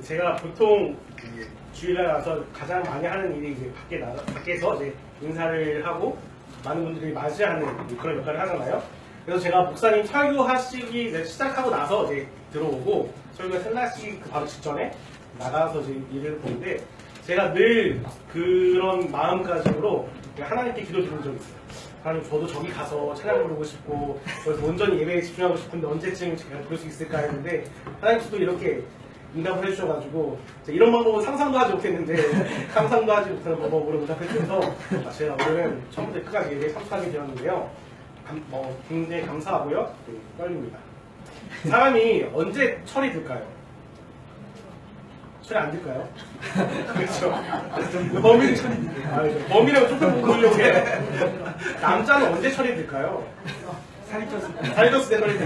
제가 보통 주일날 와서 가장 많이 하는 일이 이제 밖에 나 밖에서 이제 인사를 하고 많은 분들이 맞이하는 그런 역할을 하잖아요. 그래서 제가 목사님 설교하시기 시작하고 나서 이제 들어오고 설교가 끝나시기 그 바로 직전에 나가서 이제 일을 보는데 제가 늘 그런 마음가짐으로 하나님께 기도 드린 적이 있어요. 하나님 저도 저기 가서 찬양 부르고 싶고 온전히 예배에 집중하고 싶은데 언제쯤 제가 그럴 수 있을까 했는데 하나님께서도 이렇게 응답을 해주셔가지고 이런 방법은 상상도 하지 못했는데 상상도 하지 못하는 방법으로 응답해 주셔서 아, 제가 오늘은 처음부터 끝까지 예배에 참석하게 되었는데요. 감- 어, 굉장히 감사하고요. 네, 떨립니다. 사람이 언제 철이 들까요? 철이 안 들까요? 그렇죠. 범인 아. 범인이라고 조금 보려고 해. 남자는 언제 철이 들까요? 살이 쪘을 때. 살이 쪘을 때 철이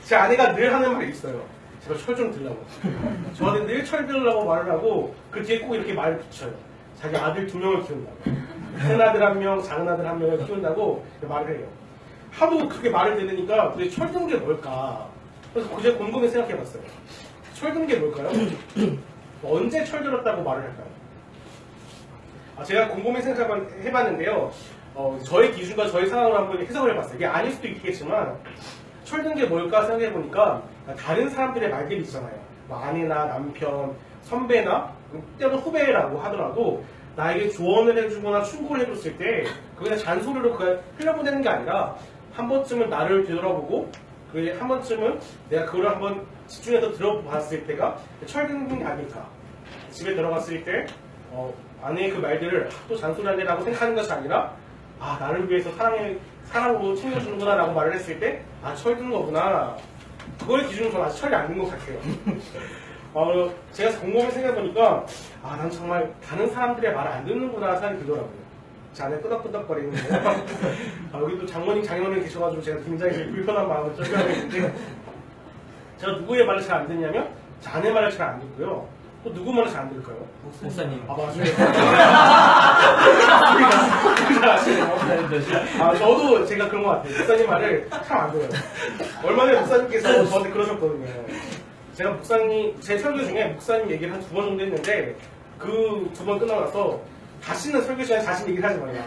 들제 아내가 늘 하는 말이 있어요. 제가 철 좀 들라고. 저한테 늘 철 들라고 말을 하고 그 뒤에 꼭 이렇게 말을 붙여요. 자기 아들 두 명을 키운다고. 큰 아들 한 명, 작은 아들 한 명을 키운다고 말을 해요. 하도 그렇게 말을 들으니까 도대체 철 드는 게 뭘까? 그래서 그제 곰곰이 생각해봤어요. 철 드는 게 뭘까요? 언제 철 들었다고 말을 할까요? 아, 제가 곰곰이 생각해봤는데요. 어, 저의 기준과 저의 상황을 한번 해석을 해봤어요. 이게 아닐 수도 있겠지만 철든 게 뭘까 생각해 보니까 다른 사람들의 말들이 있잖아요. 뭐 아내나 남편, 선배나 때로 후배라고 하더라도 나에게 조언을 해주거나 충고를 해줬을 때 그냥 잔소리로 흘려보내는 게 아니라 한 번쯤은 나를 되돌아보고 그한 번쯤은 내가 그걸 한번 집중해서 들어봤을 때가 철드는 게 아닐까. 집에 들어갔을 때 어, 아내의 그 말들을 아, 또 잔소리하네라고 생각하는 것이 아니라 아 나를 위해서 사랑해 사랑으로 챙겨주는구나 라고 말을 했을 때 아 철 드는 거구나. 그걸 기준으로 저는 아직 철이 아닌 것 같아요. 어, 제가 곰곰이 생각해보니까 아 난 정말 다른 사람들의 말을 안 듣는구나 생각이 들더라고요. 제 안에 끄덕끄덕거리는 거. 아, 여기 또 장모님 장인어른 계셔가지고 제가 굉장히 불편한 마음을 있는데 제가 누구의 말을 잘 안 듣냐면 제 아내 말을 잘 안 듣고요 또 누구 말을 잘안 들을까요? 목사님. 아 맞아요. 아 저도 제가 그런 것 같아요. 목사님 말을 참 안 들어요. 얼마 전에 목사님께서 저한테 그러셨거든요. 제가 목사님 제 설교 중에 목사님 얘기를 한 두 번 정도 했는데 그 두 번 끝나고 나서 다시는 설교 시간에 자신 얘기를 하지 말라.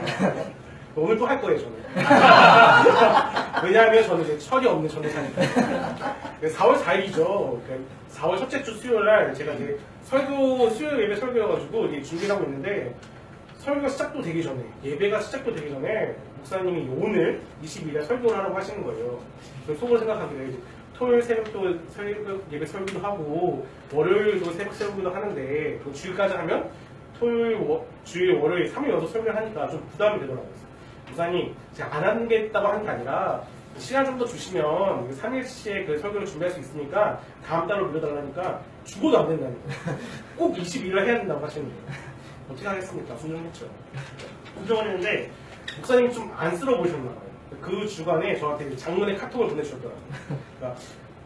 오늘 또 할 거예요 저는. 왜냐하면 저는 이제 철이 없는 전도사니까. 4월 4일이죠. 4월 첫째 주 수요일 날 제가 이제 설교 수요일 예배 설교여가지고 이제 준비를 하고 있는데 설교가 시작도 되기 전에 예배가 시작도 되기 전에 목사님이 오늘 22일에 설교를 하라고 하시는 거예요. 생각하기를 이제 토요일 새벽도 설교, 예배 설교도 하고 월요일도 새벽 설교도 하는데 또 주일까지 하면 토요일, 워- 주일, 월요일 3일 연속 설교를 하니까 좀 부담이 되더라고요. 목사님 제가 안 하겠다고 하는 게 아니라 시간 좀 더 주시면 3일치의 그 설교를 준비할 수 있으니까 다음 달로 밀려달라니까 죽어도 안 된다니까 꼭 22일을 해야 된다고 하시는 거예요 어떻게 하겠습니까? 순종했죠 순종을 했는데 목사님이 좀 안쓰러워 보셨나 봐요 그 주간에 저한테 장문의 카톡을 보내주셨더라고요 그러니까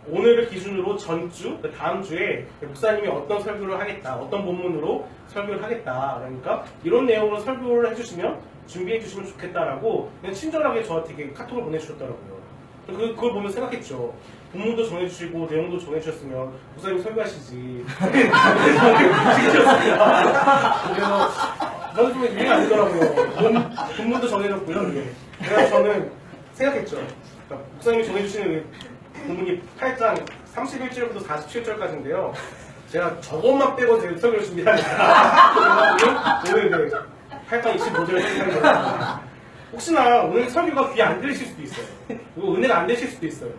오늘을 기준으로 전주, 그 다음 주에 목사님이 어떤 설교를 하겠다, 어떤 본문으로 설교를 하겠다. 그러니까 이런 내용으로 설교를 해주시면 준비해 주시면 좋겠다라고 그냥 친절하게 저한테 카톡을 보내주셨더라고요. 그, 그걸 보면 생각했죠. 본문도 정해주시고 내용도 정해주셨으면 목사님 설교하시지. 그래서 저는 좀 이해가 안 되더라고요. 본, 본문도 정해졌고요. 이게. 그래서 저는 생각했죠. 그러니까 목사님이 정해주시는 본문이 8장 31절부터 47절까지인데요. 제가 저것만 빼고 제 설교를 준비하니까 오늘 네, 8장 25절을 생각해요. 혹시나 오늘 설교가 귀에 안 들리실 수도 있어요. 그리고 은혜가 안 되실 수도 있어요.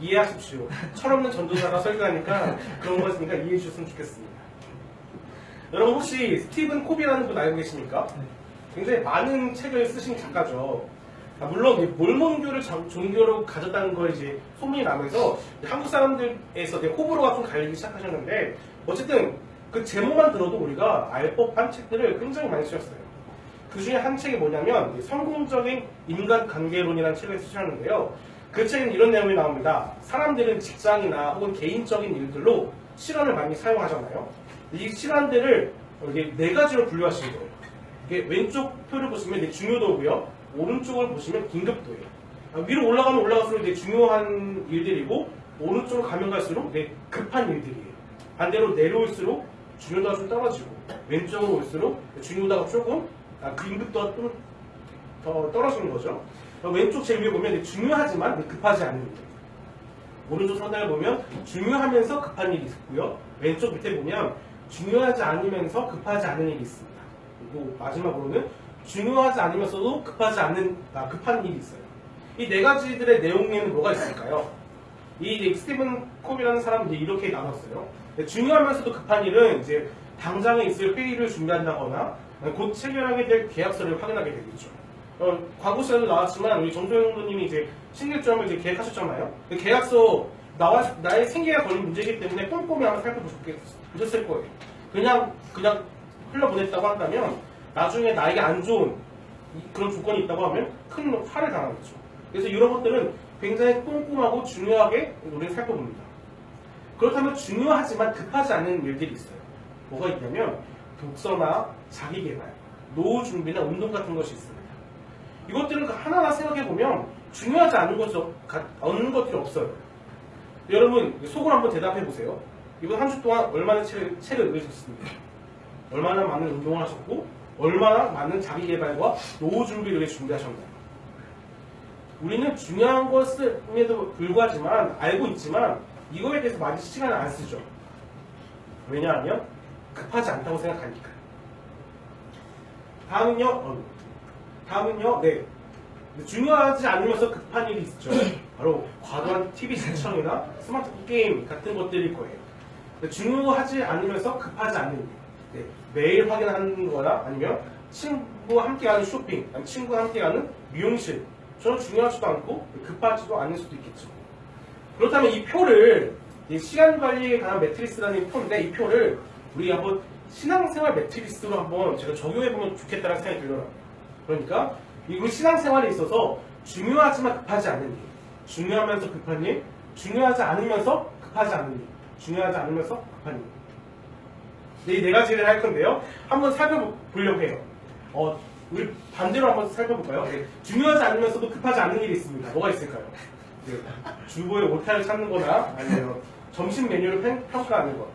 이해하십시오. 철없는 전도사가 설교하니까 그런 거니까 이해해 주셨으면 좋겠습니다. 여러분 혹시 스티븐 코비라는 분 알고 계십니까? 굉장히 많은 책을 쓰신 작가죠. 아, 물론 이 몰몬교를 장- 종교로 가졌다는 걸 이제 소문이 나면서 한국 사람들에서 호불호가 좀 갈리기 시작하셨는데 어쨌든 그 제목만 들어도 우리가 알 법한 책들을 굉장히 많이 쓰셨어요. 그 중에 한 책이 뭐냐면 이 성공적인 인간관계론이라는 책을 쓰셨는데요. 그 책에는 이런 내용이 나옵니다. 사람들은 직장이나 혹은 개인적인 일들로 시간을 많이 사용하잖아요. 이 시간들을 이게 네 가지로 분류하시는 거예요. 이게 왼쪽 표를 보시면 이제 중요도고요. 오른쪽을 보시면 긴급도예요. 아, 위로 올라가면 올라갈수록 이제 중요한 일들이고 오른쪽으로 가면 갈수록 이제 급한 일들이에요. 반대로 내려올수록 중요도가 좀 떨어지고 왼쪽으로 올수록 중요도가 조금 아, 긴급도가 좀 더 떨어지는 거죠. 어, 왼쪽 제일 위에 보면 중요하지만 급하지 않은 일. 오른쪽 상단을 보면 중요하면서 급한 일이 있고요. 왼쪽 밑에 보면 중요하지 않으면서 급하지 않은 일이 있습니다. 그리고 마지막으로는 중요하지 않으면서도 급하지 않는 아, 급한 일이 있어요. 이 네 가지들의 내용에는 뭐가 있을까요? 이 스티븐 콥이라는 사람은 이제 이렇게 나눴어요. 네, 중요하면서도 급한 일은 이제 당장에 있을 회의를 준비한다거나 곧 체결하게 될 계약서를 확인하게 되겠죠. 어, 과거 시간도 나왔지만 우리 정소영 형도님이 이제 신길점을 이제 계획하셨잖아요. 그 계약서 나와 나의 생계가 걸린 문제이기 때문에 꼼꼼히 한번 살펴보셨을 거예요. 그냥 그냥 흘려보냈다고 한다면 나중에 나에게 안 좋은 이- 그런 조건이 있다고 하면 큰 화를 당하겠죠. 그래서 이런 것들은 굉장히 꼼꼼하고 중요하게 우리는 살펴봅니다. 그렇다면 중요하지만 급하지 않은 일들이 있어요. 뭐가 있냐면 독서나 자기개발, 노후 준비나 운동 같은 것이 있습니다. 이것들을 하나하나 생각해보면 중요하지 않은 것이 없는 것들이 없어요. 여러분 속으로 한번 대답해보세요. 이번 한 주 동안 얼마나 책을, 책을 읽으셨습니까? 얼마나 많은 운동을 하셨고 얼마나 많은 자기 개발과 노후 준비를 준비하셨나요? 우리는 중요한 것임에도 불구하지만 알고 있지만 이거에 대해서 많이 시간을 안 쓰죠. 왜냐하면 급하지 않다고 생각하니까. 다음은요. 어, 다음은요. 네. 중요하지 않으면서 급한 일이 있죠. 바로 과도한 TV 시청이나 스마트 게임 같은 것들일 거예요. 중요하지 않으면서 급하지 않는 일. 네, 매일 확인하는 거나 아니면 친구와 함께하는 쇼핑, 아니면 친구와 함께하는 미용실. 저는 중요하지도 않고 급하지도 않을 수도 있겠죠. 그렇다면 이 표를 이 시간 관리에 관한 매트리스라는 표인데 이 표를 우리 한번 신앙생활 매트리스로 한번 제가 적용해보면 좋겠다는 생각이 들더라고요. 그러니까 이 우리 신앙생활에 있어서 중요하지만 급하지 않는 일, 중요하면서 급한 일, 중요하지 않으면서 급하지 않는 일, 중요하지 않으면서 급한 일. 네, 이네 가지를 할 건데요. 한번 살펴보려고 해요. 어, 우리 반대로 한번 살펴볼까요? 네, 중요하지 않으면서도 급하지 않는 일이 있습니다. 뭐가 있을까요? 네, 주보의 오타를 찾는 거나 아니면 점심 메뉴를 평- 평가하는 것.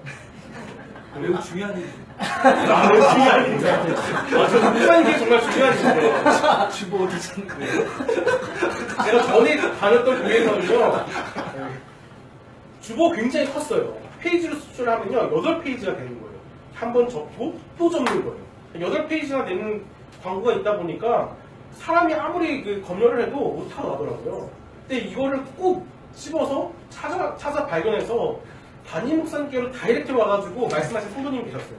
매우 중요한 일. 아, 너무 중요한 일인데. 아, 저 급한 게 정말 중요한 일인데. 주보 어디 찾는 제가 전에 다녔던 교회에서는요, 네, 주보 굉장히 컸어요. 페이지로 수출하면요, 8페이지가 되는 거예요. 한 번 접고 또 접는 거예요. 8페이지가 되는 광고가 있다 보니까 사람이 아무리 그 검열을 해도 못하고 나더라고요. 근데 이거를 꼭 씹어서 찾아, 찾아 발견해서 담임 목사님께로 다이렉트로 와가지고 말씀하신 성도님이 계셨어요.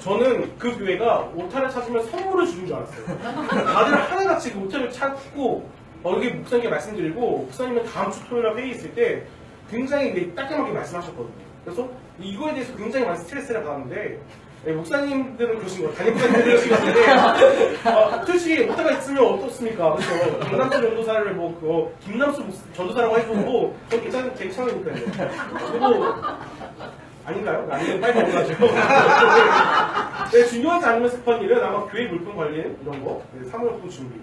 저는 그 교회가 오타를 찾으면 선물을 주는 줄 알았어요. 다들 하나같이 그 오타를 찾고 어, 이게 목사님께 말씀드리고 목사님은 다음 주 토요일 날 회의 있을 때 굉장히 따끔하게 말씀하셨거든요. 그래서 이거에 대해서 굉장히 많은 스트레스를 받았는데 네, 목사님들은 그러신 거예요. 담임 목사님들은 그러신 건데 어, 솔직히 오타가 있으면 어떻습니까? 그래서 강남수 전도사를 뭐 그, 김남수 목- 전도사라고 해주고 전 괜찮은 괜찮으니까요. 그리고 아닌가요? 아니면 빨리 넘어가죠. 네, 중요하지 않으면 급한 일은 아마 교회 물품 관리 이런 거, 네, 사무용품 준비.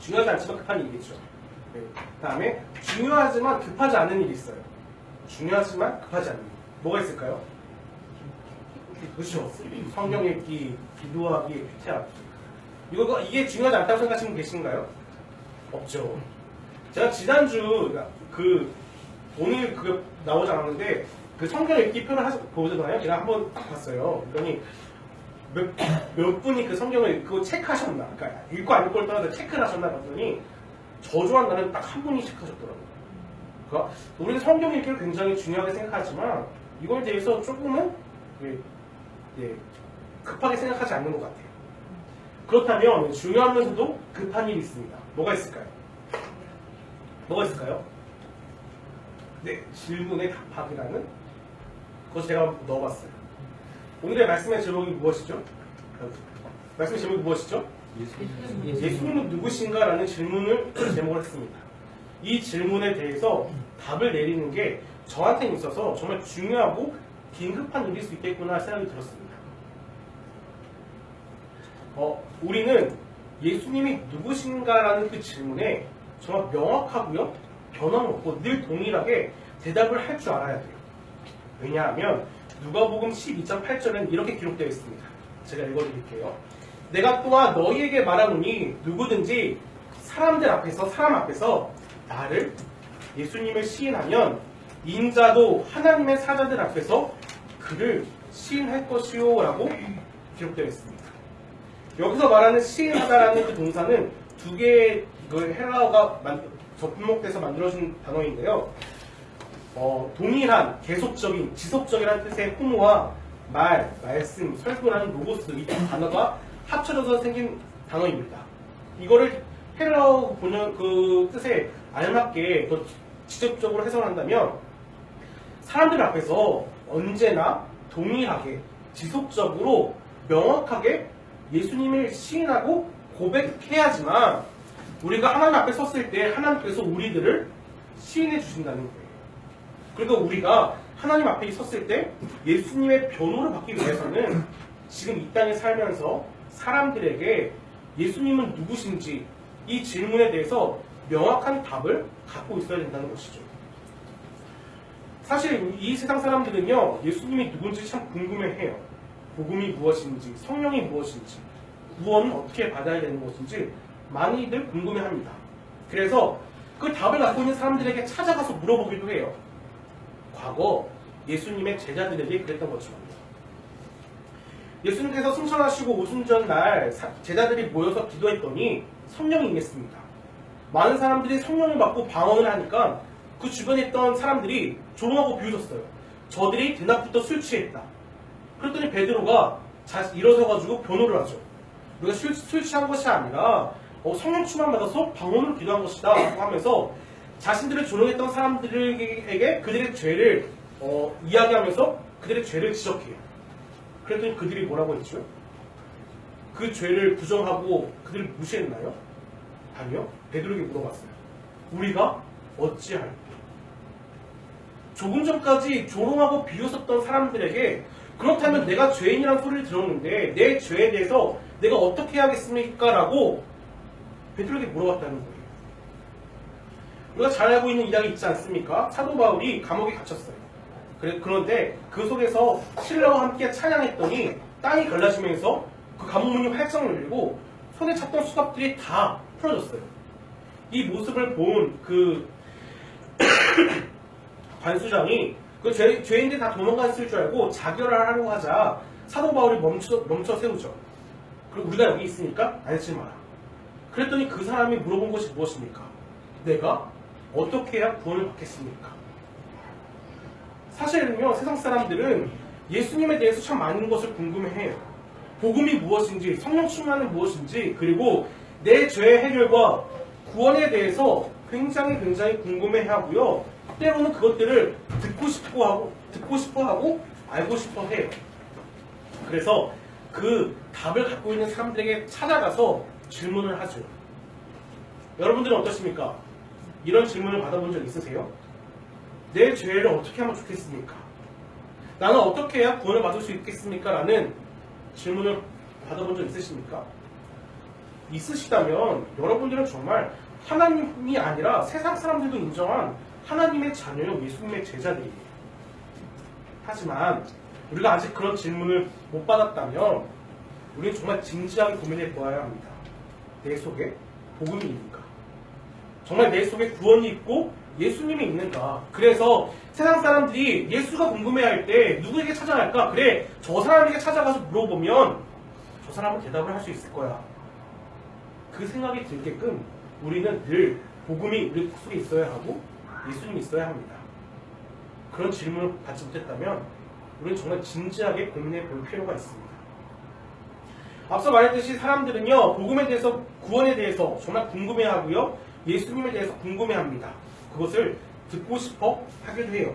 중요하지 않지만 급한 일이겠죠. 네, 다음에 중요하지만 급하지 않은 일이 있어요. 중요하지만 급하지 않은 일. 뭐가 있을까요? 그렇죠. 성경 읽기, 기도하기, 피태하기. 이거 이게 중요하지 않다고 생각하시는 분 계신가요? 없죠. 제가 지난주 그 오늘 그거 나오지 않았는데 그 성경 읽기 표를 하시, 보잖아요. 제가 한번 딱 봤어요. 그러니 몇, 몇 분이 그 성경을 읽고 체크하셨나? 그러니까 읽고 안 읽고를 떠나서 체크를 하셨나 봤더니 저조한다는 딱 한 분이 체크하셨더라고요. 그러니까 우리는 성경 읽기를 굉장히 중요하게 생각하지만 이거에 대해서 조금은 예, 예, 급하게 생각하지 않는 것 같아요. 그렇다면 중요하면서도 급한 일이 있습니다. 뭐가 있을까요? 뭐가 있을까요? 네, 질문에 답하기라는 그것을 제가 넣어봤어요. 오늘의 말씀의 제목이 무엇이죠? 말씀의 제목이 무엇이죠? 예수님은 누구신가 라는 질문을 제목을 했습니다. 이 질문에 대해서 답을 내리는 게 저한테 있어서 정말 중요하고 긴급한 일일 수 있겠구나 생각이 들었습니다. 어, 우리는 예수님이 누구신가라는 그 질문에 정말 명확하고요, 변함없고 늘 동일하게 대답을 할 줄 알아야 돼요. 왜냐하면 누가복음 12.8절은 이렇게 기록되어 있습니다. 제가 읽어드릴게요. 내가 또한 너희에게 말하노니 누구든지 사람들 앞에서 사람 앞에서 나를 예수님을 시인하면 인자도 하나님의 사자들 앞에서 그를 시인할 것이요라고 기록되어 있습니다. 여기서 말하는 시인하다라는 그 동사는 두 개의 그 헬라어가 만- 접목돼서 만들어진 단어인데요. 어, 동일한 계속적인 지속적이라는 뜻의 호모와 말, 말씀, 설교라는 로고스 이 단어가 합쳐져서 생긴 단어입니다. 이거를 헬라어 본연 그 뜻에 알맞게 더 직접적으로 해석한다면 사람들 앞에서 언제나 동일하게 지속적으로 명확하게 예수님을 시인하고 고백해야지만 우리가 하나님 앞에 섰을 때 하나님께서 우리들을 시인해 주신다는 거예요. 그러니까 우리가 하나님 앞에 섰을 때 예수님의 변호를 받기 위해서는 지금 이 땅에 살면서 사람들에게 예수님은 누구신지 이 질문에 대해서 명확한 답을 갖고 있어야 된다는 것이죠. 사실 이 세상 사람들은요 예수님이 누군지 참 궁금해해요. 복음이 무엇인지, 성령이 무엇인지, 구원은 어떻게 받아야 되는 것인지 많이들 궁금해합니다. 그래서 그 답을 갖고 있는 사람들에게 찾아가서 물어보기도 해요. 과거 예수님의 제자들에게 그랬던 것처럼. 예수님께서 승천하시고 오순절 날 사- 제자들이 모여서 기도했더니 성령이 임했습니다. 많은 사람들이 성령을 받고 방언을 하니까 그 주변에 있던 사람들이 조롱하고 비웃었어요. 저들이 대낮부터 술 취했다. 그랬더니 베드로가 자, 일어서가지고 변호를 하죠. 우리가 술, 술 취한 것이 아니라 어, 성령 충만 받아서 방언으로 기도한 것이다 하면서 자신들을 조롱했던 사람들에게 그들의 죄를 어, 이야기하면서 그들의 죄를 지적해요. 그랬더니 그들이 뭐라고 했죠? 그 죄를 부정하고 그들을 무시했나요? 아니요. 베드로에게 물어봤어요. 우리가 어찌할까? 조금 전까지 조롱하고 비웃었던 사람들에게 그렇다면 내가 죄인이라는 소리를 들었는데 내 죄에 대해서 내가 어떻게 해야겠습니까? 라고 베드로에게 물어봤다는 거예요. 우리가 잘 알고 있는 이야기 있지 않습니까? 사도 바울이 감옥에 갇혔어요. 그런데 그 속에서 신라와 함께 찬양했더니 땅이 갈라지면서 그 감옥문이 활짝 열리고 손에 잡던 수갑들이 다 풀어졌어요. 이 모습을 본 그 관수장이 그 죄, 죄인들이 다 도망갔을 줄 알고 자결을 하려고 하자 사도 바울이 멈춰, 멈춰 세우죠. 그리고 우리가 여기 있으니까 앉지 마라. 그랬더니 그 사람이 물어본 것이 무엇입니까? 내가 어떻게 해야 구원을 받겠습니까? 사실은요, 세상 사람들은 예수님에 대해서 참 많은 것을 궁금해해요. 복음이 무엇인지, 성령 충만은 무엇인지, 그리고 내 죄의 해결과 구원에 대해서 굉장히 굉장히 궁금해하고요. 때로는 그것들을 듣고 싶어 하고, 듣고 싶어 하고, 알고 싶어 해요. 그래서 그 답을 갖고 있는 사람들에게 찾아가서 질문을 하죠. 여러분들은 어떠십니까? 이런 질문을 받아본 적 있으세요? 내 죄를 어떻게 하면 좋겠습니까? 나는 어떻게 해야 구원을 받을 수 있겠습니까? 라는 질문을 받아본 적 있으십니까? 있으시다면 여러분들은 정말 하나님이 아니라 세상 사람들도 인정한 하나님의 자녀요 예수님의 제자들이에요. 하지만 우리가 아직 그런 질문을 못 받았다면 우리는 정말 진지하게 고민해 보아야 합니다. 내 속에 복음이 있는가? 정말 내 속에 구원이 있고 예수님이 있는가? 그래서 세상 사람들이 예수가 궁금해할 때 누구에게 찾아갈까? 그래, 저 사람에게 찾아가서 물어보면 저 사람은 대답을 할 수 있을 거야. 그 생각이 들게끔 우리는 늘 복음이 우리 속에 있어야 하고 예수님이 있어야 합니다. 그런 질문을 받지 못했다면 우리는 정말 진지하게 고민해 볼 필요가 있습니다. 앞서 말했듯이 사람들은요, 복음에 대해서, 구원에 대해서 정말 궁금해하고요, 예수님에 대해서 궁금해합니다. 그것을 듣고 싶어 하기도 해요.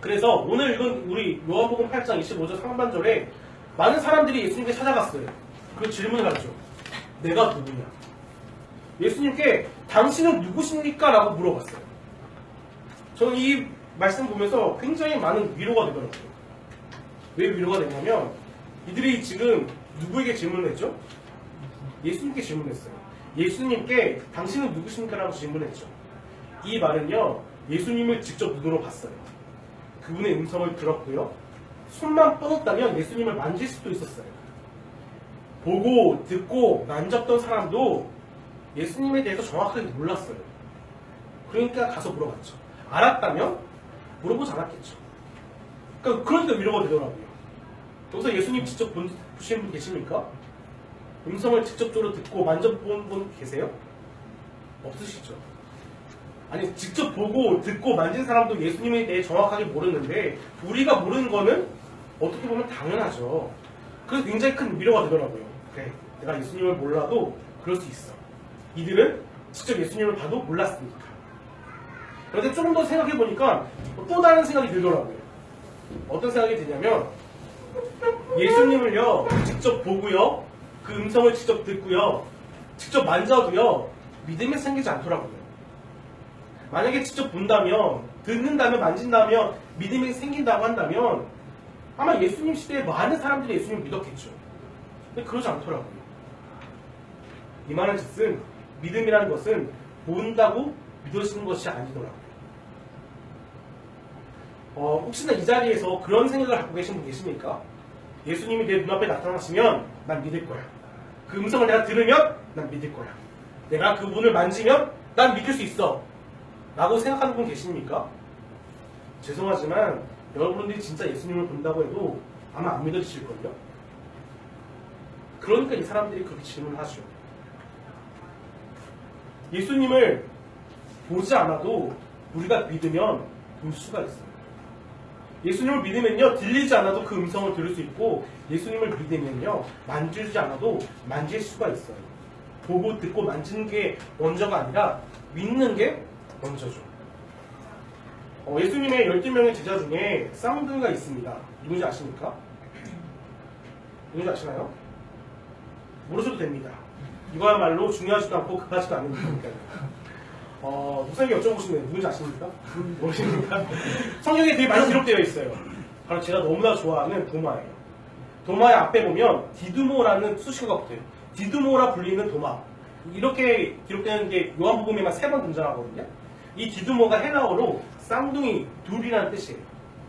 그래서 오늘 읽은 우리 요한복음 8장 25절 상반절에 많은 사람들이 예수님께 찾아갔어요. 그 질문을 하죠. 내가 누구냐? 예수님께 당신은 누구십니까? 라고 물어봤어요. 저는 이 말씀 보면서 굉장히 많은 위로가 되더라고요. 왜 위로가 되냐면 이들이 지금 누구에게 질문을 했죠? 예수님께 질문했어요. 예수님께 당신은 누구십니까? 라고 질문했죠. 이 말은요, 예수님을 직접 눈으로 봤어요. 그분의 음성을 들었고요. 손만 뻗었다면 예수님을 만질 수도 있었어요. 보고 듣고 만졌던 사람도 예수님에 대해서 정확하게 몰랐어요. 그러니까 가서 물어봤죠. 알았다면 물어보지 않았겠죠. 그러니까 그러니까 위로가 되더라고요. 여기서 예수님 직접 본- 보신 분 계십니까? 음성을 직접적으로 듣고 만져본 분 계세요? 없으시죠? 아니 직접 보고 듣고 만진 사람도 예수님에 대해 정확하게 모르는데 우리가 모르는 거는 어떻게 보면 당연하죠. 그래서 굉장히 큰 위로가 되더라고요. 그래, 내가 예수님을 몰라도 그럴 수 있어. 이들은 직접 예수님을 봐도 몰랐으니까. 그런데 조금 더 생각해 보니까 또 다른 생각이 들더라고요. 어떤 생각이 드냐면 예수님을요 직접 보고요 그 음성을 직접 듣고요 직접 만져도요 믿음이 생기지 않더라고요. 만약에 직접 본다면 듣는다면 만진다면 믿음이 생긴다고 한다면 아마 예수님 시대에 많은 사람들이 예수님을 믿었겠죠. 근데 그러지 않더라고요. 이 말은 즉슨 믿음이라는 것은 본다고 믿어지는 것이 아니더라고요. 어, 혹시나 이 자리에서 그런 생각을 갖고 계신 분 계십니까? 예수님이 내 눈앞에 나타나시면 난 믿을 거야. 그 음성을 내가 들으면 난 믿을 거야. 내가 그분을 만지면 난 믿을 수 있어. 라고 생각하는 분 계십니까? 죄송하지만 여러분들이 진짜 예수님을 본다고 해도 아마 안 믿어지실걸요? 그러니까 이 사람들이 그렇게 질문하죠. 예수님을 보지 않아도 우리가 믿으면 볼 수가 있어요. 예수님을 믿으면요, 들리지 않아도 그 음성을 들을 수 있고, 예수님을 믿으면요, 만지지 않아도 만질 수가 있어요. 보고 듣고 만지는 게 먼저가 아니라 믿는 게 먼저죠. 어, 예수님의 12명의 제자 중에 쌍둥이가 있습니다. 누군지 아십니까? 누군지 아시나요? 모르셔도 됩니다. 이거야말로 중요하지도 않고 급하지도 않은 일이니까요. 어, 목사님이 여쭤보시면 누군지 아십니까? 모르십니까? 성경에 되게 많이 기록되어 있어요. 바로 제가 너무나 좋아하는 도마예요. 도마의 앞에 보면 디두모라는 수식어가 붙어요. 디두모라 불리는 도마. 이렇게 기록되는 게 요한복음에만 세 번 등장하거든요. 이 디두모가 헬라어로 쌍둥이, 둘이라는 뜻이에요.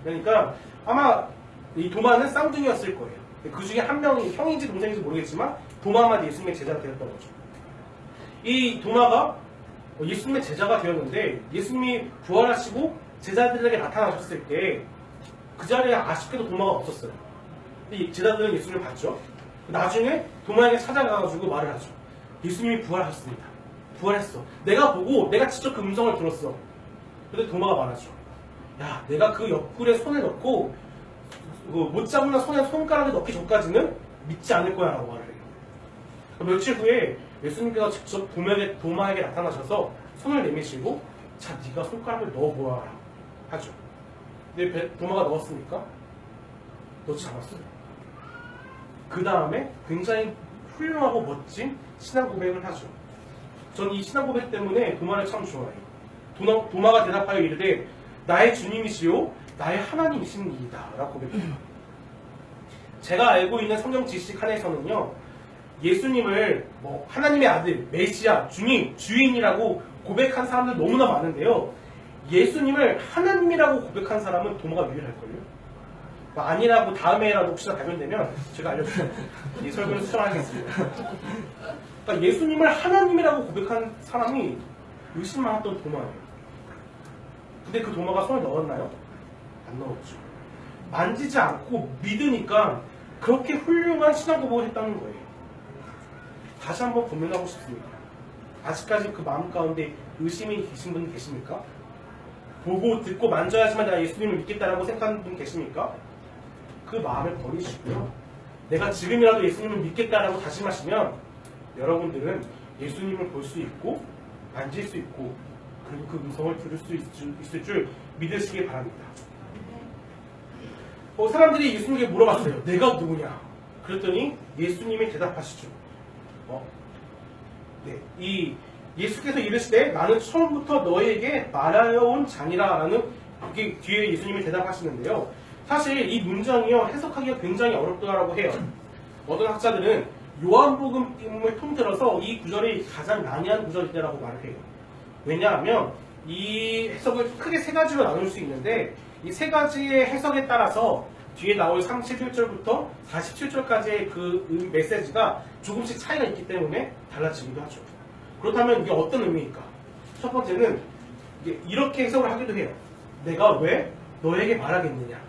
그러니까 아마 이 도마는 쌍둥이였을 거예요. 그 중에 한 명이 형인지 동생인지 모르겠지만 도마만 예수님의 제자가 되었던 거죠. 이 도마가 예수님의 제자가 되었는데 예수님이 부활하시고 제자들에게 나타나셨을 때 그 자리에 아쉽게도 도마가 없었어요. 이 제자들은 예수님을 봤죠. 나중에 도마에게 찾아가가지고 말을 하죠. 예수님이 부활하셨습니다. 부활했어. 내가 보고 내가 직접 그 음성을 들었어. 근데 도마가 말하죠. 야, 내가 그 옆구리에 손을 넣고 그 못자국나 손에 손가락을 넣기 전까지는 믿지 않을 거야 라고 말을 해요. 며칠 후에 예수님께서 직접 도마에게, 도마에게 나타나셔서 손을 내미시고 자 네가 손가락을 넣어보아라 하죠. 근데 배- 도마가 넣었습니까? 넣지 않았어요. 그 다음에 굉장히 훌륭하고 멋진 신앙 고백을 하죠. 전 이 신앙 고백 때문에 도마를 참 좋아해요. 도마, 도마가 대답하여 이르되 나의 주님이시요 나의 하나님이십니다 라고 고백해요. 제가 알고 있는 성경 지식 한에서는요 예수님을 뭐 하나님의 아들, 메시아, 주님, 주인이라고 고백한 사람들 너무나 많은데요. 예수님을 하나님이라고 고백한 사람은 도마가 유일할걸요. 뭐 아니라고 다음에라도 혹시나 발견되면 제가 알려드릴게요. 이 설교를 수정하겠습니다. 그러니까 예수님을 하나님이라고 고백한 사람이 의심 많았던 도마예요. 근데 그 도마가 손을 넣었나요? 안 넣었죠. 만지지 않고 믿으니까 그렇게 훌륭한 신앙 고백을 했다는 거예요. 다시 한번 고민하고 싶습니다. 아직까지 그 마음 가운데 의심이 계신 분 계십니까? 보고 듣고 만져야지만 내가 예수님을 믿겠다라고 생각하는 분 계십니까? 그 마음을 버리시고요. 내가 지금이라도 예수님을 믿겠다라고 다짐하시면 여러분들은 예수님을 볼 수 있고 만질 수 있고 그리고 그 음성을 들을 수 있- 있을 줄 믿으시기 바랍니다. 어, 사람들이 예수님에게 물어봤어요. 내가 누구냐? 그랬더니 예수님이 대답하시죠. 어? 네, 이 예수께서 이르시되 나는 처음부터 너에게 말하여 온 자니라 라는 이게 뒤에 예수님이 대답하시는데요. 사실 이 문장이요 해석하기가 굉장히 어렵다라고 해요. 어떤 학자들은 요한복음을 통틀어서 이 구절이 가장 난해한 구절이라고 말을 해요. 왜냐하면 이 해석을 크게 세 가지로 나눌 수 있는데 이 세 가지의 해석에 따라서 뒤에 나올 31절부터 47절까지의 그 의- 메시지가 조금씩 차이가 있기 때문에 달라지기도 하죠. 그렇다면 이게 어떤 의미일까? 첫 번째는 이렇게 해석을 하기도 해요. 내가 왜 너에게 말하겠느냐?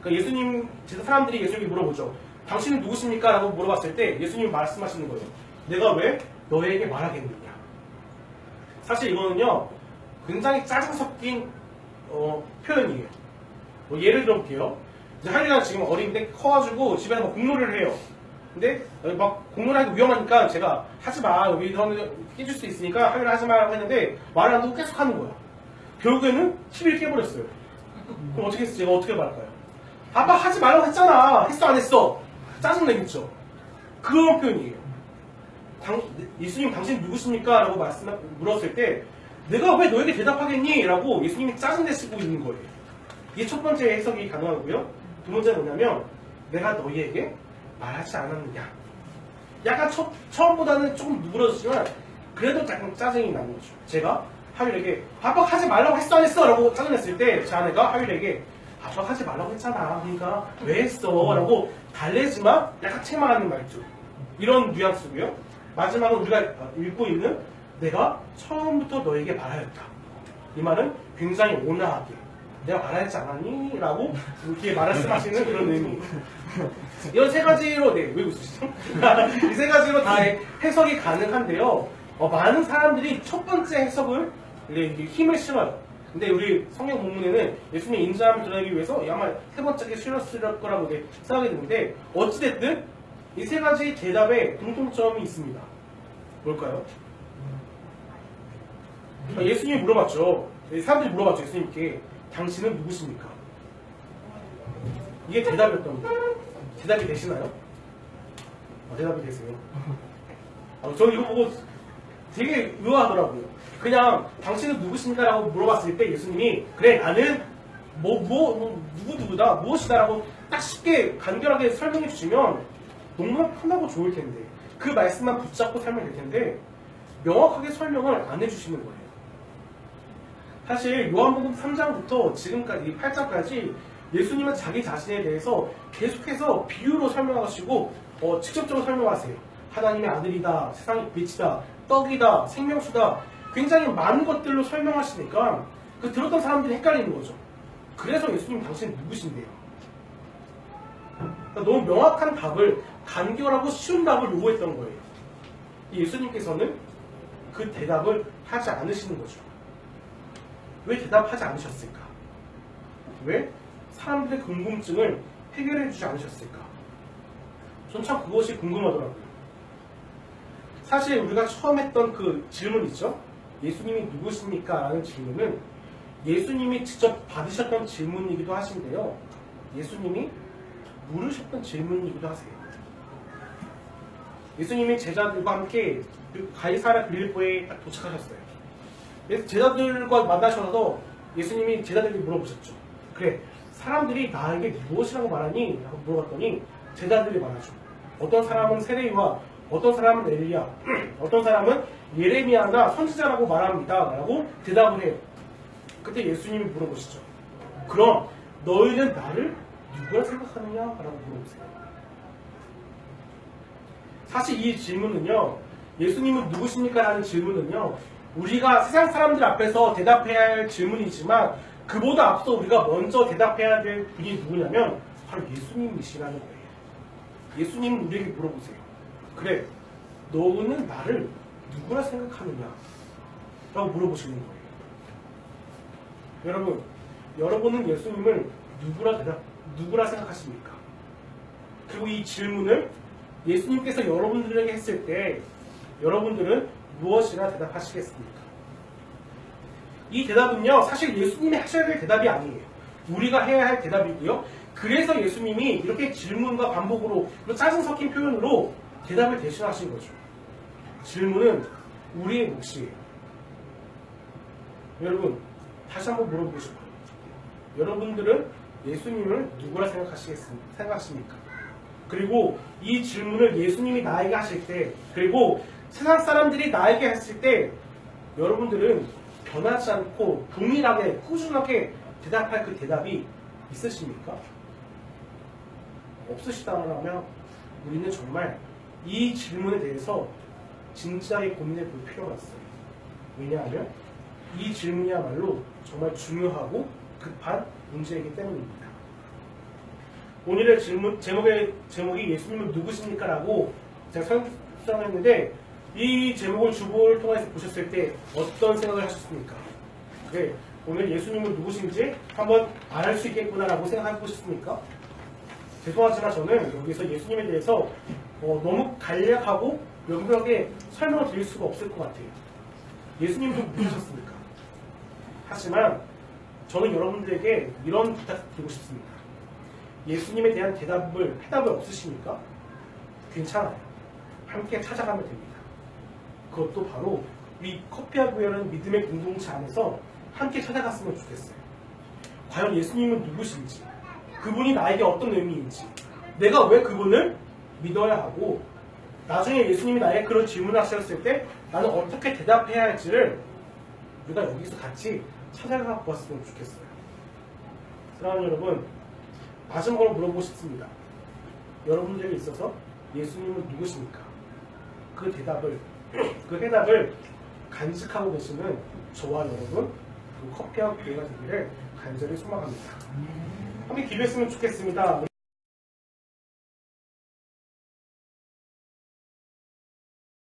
그러니까 예수님, 제 사람들이 예수님께 물어보죠. 당신은 누구십니까? 라고 물어봤을 때 예수님이 말씀하시는 거예요. 내가 왜 너에게 말하겠느냐? 사실 이거는요, 굉장히 짜증 섞인 어, 표현이에요. 뭐 예를 들어볼게요. 하리가 지금 어린데 커가지고 집에서 막 공놀이를 해요. 근데 막 공놀이하기 위험하니까 제가 하지 마. 여기 들어가면 깨질 수 있으니까 하리를 하지 마 라고 했는데 말을 안 듣고 계속 하는 거야. 결국에는 TV를 깨버렸어요. 그럼 어떻게 했어? 제가 어떻게 말할까요? 아빠 하지 말라고 했잖아. 했어 안 했어? 짜증내겠죠. 그런 표현이에요. 당, 예수님 당신 누구십니까? 라고 말씀 물었을 때 내가 왜 너에게 대답하겠니? 라고 예수님이 짜증내시고 있는 거예요. 이게 첫 번째 해석이 가능하고요. 두 번째는 뭐냐면 내가 너희에게 말하지 않았느냐. 약간 첫, 처음보다는 조금 누그러지지만 그래도 약간 짜증이 나는 거죠. 제가 하율에게 아빠 하지 말라고 했어 안 했어? 라고 짜증냈을 때 제 아내가 하율에게 아빠 하지 말라고 했잖아. 그러니까 왜 했어? 라고 달래지만 약간 책망하는 말이죠. 이런 뉘앙스고요. 마지막은 우리가 읽고 있는 내가 처음부터 너에게 말하였다. 이 말은 굉장히 온화하게 내가 말하지 않았니? 라고 이렇게 말씀하시는 그런 의미. 이런 세 가지로 네, 왜 웃으시죠? 이 세 가지로 다 해석이 가능한데요. 어, 많은 사람들이 첫 번째 해석을 힘을 실어요. 근데 우리 성경 본문에는 예수님의 인자함을 드러내기 위해서 아마 세 번째게 실었을 거라고 이렇게 생각이 드는데 어찌됐든 이 세 가지 대답에 공통점이 있습니다. 뭘까요? 아, 예수님이 물어봤죠. 사람들이 물어봤죠. 예수님께 당신은 누구십니까? 이게 대답이었던 겁니다. 대답이 되시나요? 아, 대답이 되세요. 아, 저는 이거 보고 되게 의아하더라고요. 그냥 당신은 누구십니까? 라고 물어봤을 때 예수님이 그래 나는 뭐, 뭐, 뭐 누구 누구다 무엇이다 라고 딱 쉽게 간결하게 설명해 주시면 너무나 편하고 좋을 텐데 그 말씀만 붙잡고 살면 될 텐데 명확하게 설명을 안 해주시는 거예요. 사실 요한복음 3장부터 지금까지 이 8장까지 예수님은 자기 자신에 대해서 계속해서 비유로 설명하시고 어, 직접적으로 설명하세요. 하나님의 아들이다, 세상의 빛이다, 떡이다, 생명수다 굉장히 많은 것들로 설명하시니까 그 들었던 사람들이 헷갈리는 거죠. 그래서 예수님 당신 누구신데요? 그러니까 너무 명확한 답을 간결하고 쉬운 답을 요구했던 거예요. 이 예수님께서는 그 대답을 하지 않으시는 거죠. 왜 대답하지 않으셨을까? 왜 사람들의 궁금증을 해결해 주지 않으셨을까? 전 참 그것이 궁금하더라고요. 사실 우리가 처음 했던 그 질문 있죠? 예수님이 누구십니까? 라는 질문은 예수님이 직접 받으셨던 질문이기도 하신데요. 예수님이 물으셨던 질문이기도 하세요. 예수님이 제자들과 함께 그 가이사라 빌립보에 딱 도착하셨어요. 제자들과 만나셔서 예수님이 제자들에게 물어보셨죠. 그래, 사람들이 나에게 무엇이라고 말하니? 라고 물어봤더니 제자들이 말하죠. 어떤 사람은 세례와 어떤 사람은 엘리야, 어떤 사람은 예레미야나 선지자라고 말합니다. 라고 대답을 해요. 그때 예수님이 물어보시죠. 그럼 너희는 나를 누구라 생각하느냐? 라고 물어보세요. 사실 이 질문은요, 예수님은 누구십니까? 라는 질문은요, 우리가 세상 사람들 앞에서 대답해야 할 질문이지만, 그보다 앞서 우리가 먼저 대답해야 될 분이 누구냐면, 바로 예수님이시라는 거예요. 예수님은 우리에게 물어보세요. 그래, 너는 나를 누구라 생각하느냐? 라고 물어보시는 거예요. 여러분, 여러분은 예수님을 누구라 대답, 누구라 생각하십니까? 그리고 이 질문을 예수님께서 여러분들에게 했을 때 여러분들은 무엇이라 대답하시겠습니까? 이 대답은요, 사실 예수님이 하셔야 될 대답이 아니에요. 우리가 해야 할 대답이고요. 그래서 예수님이 이렇게 질문과 반복으로 짜증 섞인 표현으로 대답을 대신하신 거죠. 질문은 우리의 몫이에요. 여러분, 다시 한번 물어보고 싶어요. 여러분들은 예수님을 누구라 생각하시겠습니까? 생각하십니까? 그리고 이 질문을 예수님이 나에게 하실 때, 그리고 세상 사람들이 나에게 했을 때, 여러분들은 변하지 않고 동일하게 꾸준하게 대답할 그 대답이 있으십니까? 없으시다면 우리는 정말 이 질문에 대해서 진지하게 고민해 볼 필요가 있어요. 왜냐하면 이 질문이야말로 정말 중요하고 급한 문제이기 때문입니다. 오늘의 질문 제목의 제목이 예수님은 누구십니까? 라고 제가 설명했는데 이 제목을 주보를 통해서 보셨을 때 어떤 생각을 하셨습니까? 네, 오늘 예수님은 누구신지 한번 알을 수 있겠구나라고 생각해 보셨습니까? 죄송하지만 저는 여기서 예수님에 대해서 어, 너무 간략하고 명료하게 설명을 드릴 수가 없을 것 같아요. 예수님도 누구셨습니까? 하지만 저는 여러분들에게 이런 부탁 드리고 싶습니다. 예수님에 대한 대답을 해답이 없으십니까? 괜찮아요. 함께 찾아가면 됩니다. 그것도 바로 이 커피하고요라는 믿음의 공동체 안에서 함께 찾아갔으면 좋겠어요. 과연 예수님은 누구신지, 그분이 나에게 어떤 의미인지, 내가 왜 그분을 믿어야 하고, 나중에 예수님이 나에게 그런 질문을 하셨을 때 나는 어떻게 대답해야 할지를 우리가 여기서 같이 찾아가 보았으면 좋겠어요. 사랑하는 여러분, 마지막으로 물어보고 싶습니다. 여러분들에게 있어서 예수님은 누구십니까? 그 대답을, 그 해답을 간직하고 계시는 저와 여러분, 그 커피와 교회가 되기를 간절히 소망합니다. 함께 기도했으면 좋겠습니다.